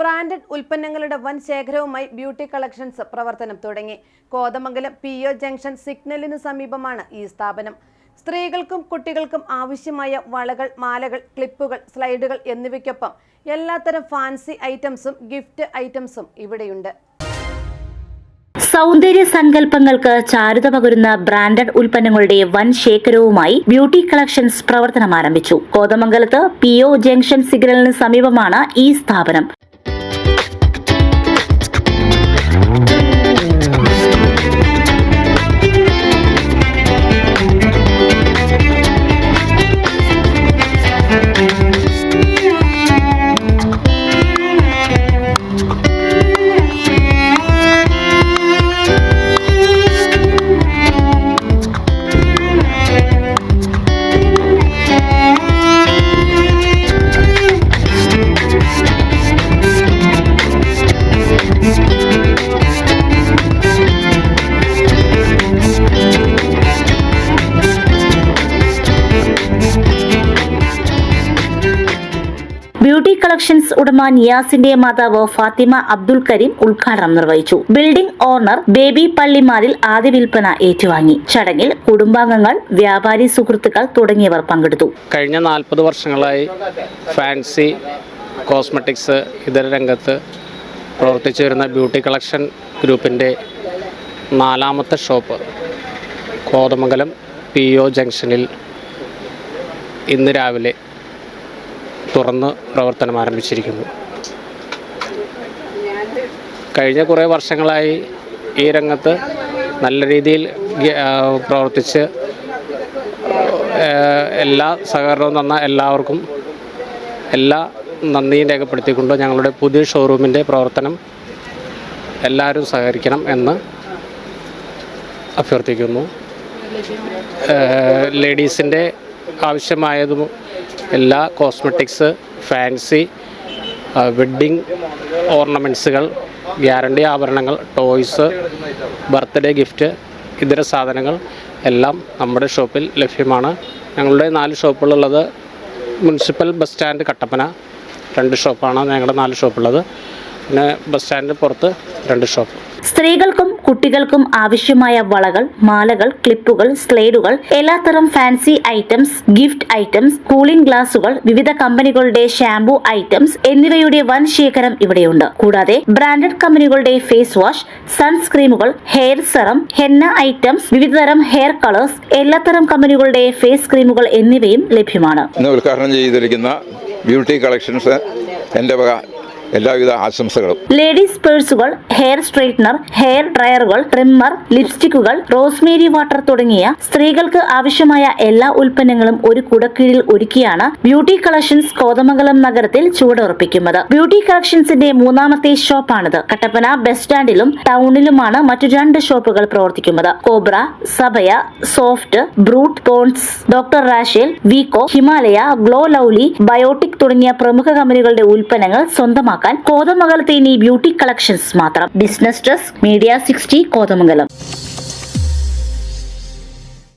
Branded ഉൽപ്പന്നങ്ങളുടെ വൻ ശേഖരവുമായി beauty collections പ്രവർത്തനം തുടങ്ങി. കോതമംഗലം പി ഒ ജംഗ്ഷൻ സിഗ്നലിന് സമീപമാണ് ഈ സ്ഥാപനം. സ്ത്രീകൾക്കും കുട്ടികൾക്കും ആവശ്യമായ വളകൾ മാലകൾ ക്ലിപ്പുകൾ സ്ലൈഡുകൾ എന്നിവയ്ക്കൊപ്പം എല്ലാത്തരം ഫാൻസി ഐറ്റംസും ഗിഫ്റ്റ് ഐറ്റംസും ഇവിടെയുണ്ട്. സൗന്ദര്യ സങ്കല്പങ്ങൾക്ക് ചാരുത പകരുന്ന ബ്രാൻഡഡ് ഉൽപ്പന്നങ്ങളുടെ വൻ ശേഖരവുമായി ബ്യൂട്ടി കളക്ഷൻസ് പ്രവർത്തനം ആരംഭിച്ചു. കോതമംഗലത്ത് പി ഒ ജംഗ്ഷൻ സിഗ്നലിന് സമീപമാണ് ഈ സ്ഥാപനം. കളക്ഷൻസ് ഉടമ നിയാസിന്റെ മാതാവ് ഫാത്തിമ അബ്ദുൽ കരീം ഉദ്ഘാടനം നിർവഹിച്ചു. ബിൽഡിംഗ് ഓണർ ബേബി പള്ളിമാരിൽ ആദ്യ വിൽപ്പന ഏറ്റുവാങ്ങി. ചടങ്ങിൽ കുടുംബാംഗങ്ങൾ വ്യാപാരി സുഹൃത്തുക്കൾ തുടങ്ങിയവർ പങ്കെടുത്തു. കഴിഞ്ഞ നാൽപ്പത് വർഷങ്ങളായി ഫാൻസി കോസ്മെറ്റിക്സ് ഇതര രംഗത്ത് പ്രവർത്തിച്ചു വരുന്ന ബ്യൂട്ടി കളക്ഷൻ ഗ്രൂപ്പിന്റെ നാലാമത്തെ ഷോപ്പ് കോതമംഗലം പി ഒ ജംഗ്ഷനിൽ ഇന്ന് രാവിലെ തുറന്ന് പ്രവർത്തനം ആരംഭിച്ചിരിക്കുന്നു. കഴിഞ്ഞ കുറേ വർഷങ്ങളായി ഈ രംഗത്ത് നല്ല രീതിയിൽ പ്രവർത്തിച്ച് എല്ലാ സഹകരണവും തന്ന എല്ലാവർക്കും എല്ലാ നന്ദിയും രേഖപ്പെടുത്തിക്കൊണ്ട് ഞങ്ങളുടെ പുതിയ ഷോറൂമിന്റെ പ്രവർത്തനം എല്ലാവരും സഹകരിക്കണം എന്ന് അഭ്യർത്ഥിക്കുന്നു. ലേഡീസിന്റെ ആവശ്യമായതും എല്ലാ കോസ്മെറ്റിക്സ് ഫാൻസി വെഡ്ഡിങ് ഓർണമെന്റ്സുകൾ ഗ്യാരണ്ടി ആഭരണങ്ങൾ ടോയ്സ് ബർത്ത്ഡേ ഗിഫ്റ്റ് ഇതര സാധനങ്ങൾ എല്ലാം നമ്മുടെ ഷോപ്പിൽ ലഭ്യമാണ്. ഞങ്ങളുടെ നാല് ഷോപ്പുകളുള്ളത് മുനിസിപ്പൽ ബസ് സ്റ്റാൻഡ് കട്ടപ്പന രണ്ട് ഷോപ്പാണ് ഞങ്ങളുടെ നാല് ഷോപ്പുള്ളത് പിന്നെ ബസ് സ്റ്റാൻഡിന് പുറത്ത് രണ്ട് ഷോപ്പ് സ്ത്രീകൾക്കും കുട്ടികൾക്കും ആവശ്യമായ വളകൾ മാലകൾ ക്ലിപ്പുകൾ സ്ലേഡുകൾ എല്ലാത്തരം fancy items gift items cooling ഗ്ലാസുകൾ വിവിധ കമ്പനികളുടെ ഷാംപൂ ഐറ്റംസ് എന്നിവയുടെ വൻ ശേഖരം ഇവിടെയുണ്ട്. കൂടാതെ ബ്രാൻഡഡ് കമ്പനികളുടെ ഫേസ് വാഷ് സൺസ്ക്രീമുകൾ ഹെയർ സെറം ഹെന്ന ഐറ്റംസ് വിവിധതരം ഹെയർ കളേഴ്സ് എല്ലാത്തരം കമ്പനികളുടെ ഫേസ് ക്രീമുകൾ എന്നിവയും ലഭ്യമാണ്. ഉദ്ഘാടനം ചെയ്തിരിക്കുന്ന ബ്യൂട്ടി കളക്ഷൻസ് എന്റെ വക എല്ലാവിധ ആശംസകളും. ലേഡീസ് പേഴ്സുകൾ ഹെയർ സ്ട്രെയിറ്റ്നർ ഹെയർ ഡ്രയറുകൾ ട്രിമ്മർ ലിപ്സ്റ്റിക്കുകൾ റോസ്മേരി വാട്ടർ തുടങ്ങിയ സ്ത്രീകൾക്ക് ആവശ്യമായ എല്ലാ ഉൽപ്പന്നങ്ങളും ഒരു കുടക്കീഴിൽ ഒരുക്കിയാണ് ബ്യൂട്ടി കളക്ഷൻസ് കോതമംഗലം നഗരത്തിൽ ചുവടുറപ്പിക്കുന്നത്. ബ്യൂട്ടി കളക്ഷൻസിന്റെ മൂന്നാമത്തെ ഷോപ്പാണിത്. കട്ടപ്പന ബസ് സ്റ്റാൻഡിലും ടൗണിലുമാണ് മറ്റു രണ്ട് ഷോപ്പുകൾ പ്രവർത്തിക്കുന്നത്. കോബ്ര സഭയ soft Brut Pond's doctor Rashel Vicco Himalaya glow lovely Biotique തുടങ്ങിയ പ്രമുഖ കമ്പനികളുടെ ഉൽപ്പന്നങ്ങൾ സ്വന്തമാക്കാൻ കോതമംഗലത്തെ ഇനി ബ്യൂട്ടി കളക്ഷൻസ് മാത്രം. Business dress media sixty Kothamangalam.